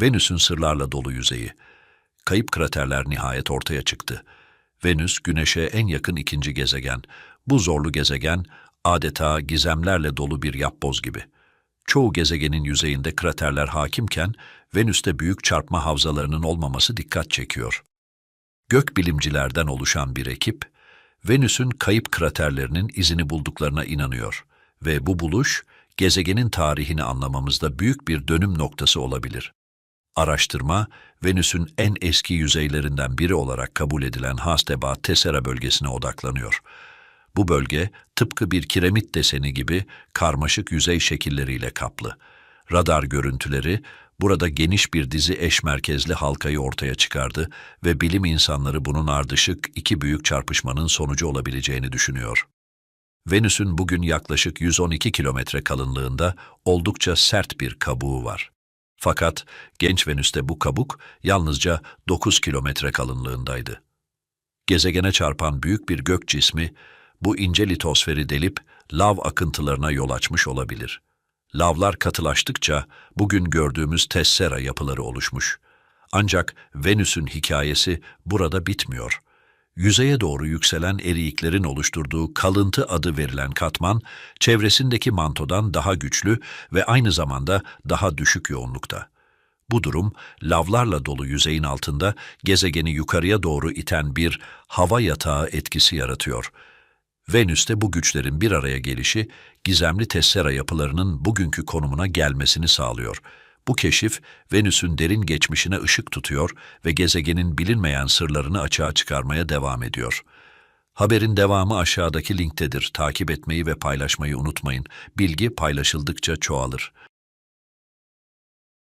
Venüs'ün sırlarla dolu yüzeyi. Kayıp kraterler nihayet ortaya çıktı. Venüs, Güneş'e en yakın ikinci gezegen. Bu zorlu gezegen adeta gizemlerle dolu bir yapboz gibi. Çoğu gezegenin yüzeyinde kraterler hakimken Venüs'te büyük çarpma havzalarının olmaması dikkat çekiyor. Gökbilimcilerden oluşan bir ekip, Venüs'ün kayıp kraterlerinin izini bulduklarına inanıyor ve bu buluş, gezegenin tarihini anlamamızda büyük bir dönüm noktası olabilir. Araştırma, Venüs'ün en eski yüzeylerinden biri olarak kabul edilen Hasteba Tessera bölgesine odaklanıyor. Bu bölge, tıpkı bir kiremit deseni gibi karmaşık yüzey şekilleriyle kaplı. Radar görüntüleri, burada geniş bir dizi eş merkezli halkayı ortaya çıkardı ve bilim insanları bunun ardışık iki büyük çarpışmanın sonucu olabileceğini düşünüyor. Venüs'ün bugün yaklaşık 112 kilometre kalınlığında oldukça sert bir kabuğu var. Fakat genç Venüs'te bu kabuk yalnızca 9 kilometre kalınlığındaydı. Gezegene çarpan büyük bir gök cismi bu ince litosferi delip lav akıntılarına yol açmış olabilir. Lavlar katılaştıkça bugün gördüğümüz tessera yapıları oluşmuş. Ancak Venüs'ün hikayesi burada bitmiyor. Yüzeye doğru yükselen eriyiklerin oluşturduğu kalıntı adı verilen katman, çevresindeki mantodan daha güçlü ve aynı zamanda daha düşük yoğunlukta. Bu durum, lavlarla dolu yüzeyin altında gezegeni yukarıya doğru iten bir hava yatağı etkisi yaratıyor. Venüs'te bu güçlerin bir araya gelişi, gizemli tessera yapılarının bugünkü konumuna gelmesini sağlıyor. Bu keşif, Venüs'ün derin geçmişine ışık tutuyor ve gezegenin bilinmeyen sırlarını açığa çıkarmaya devam ediyor. Haberin devamı aşağıdaki linktedir. Takip etmeyi ve paylaşmayı unutmayın. Bilgi paylaşıldıkça çoğalır.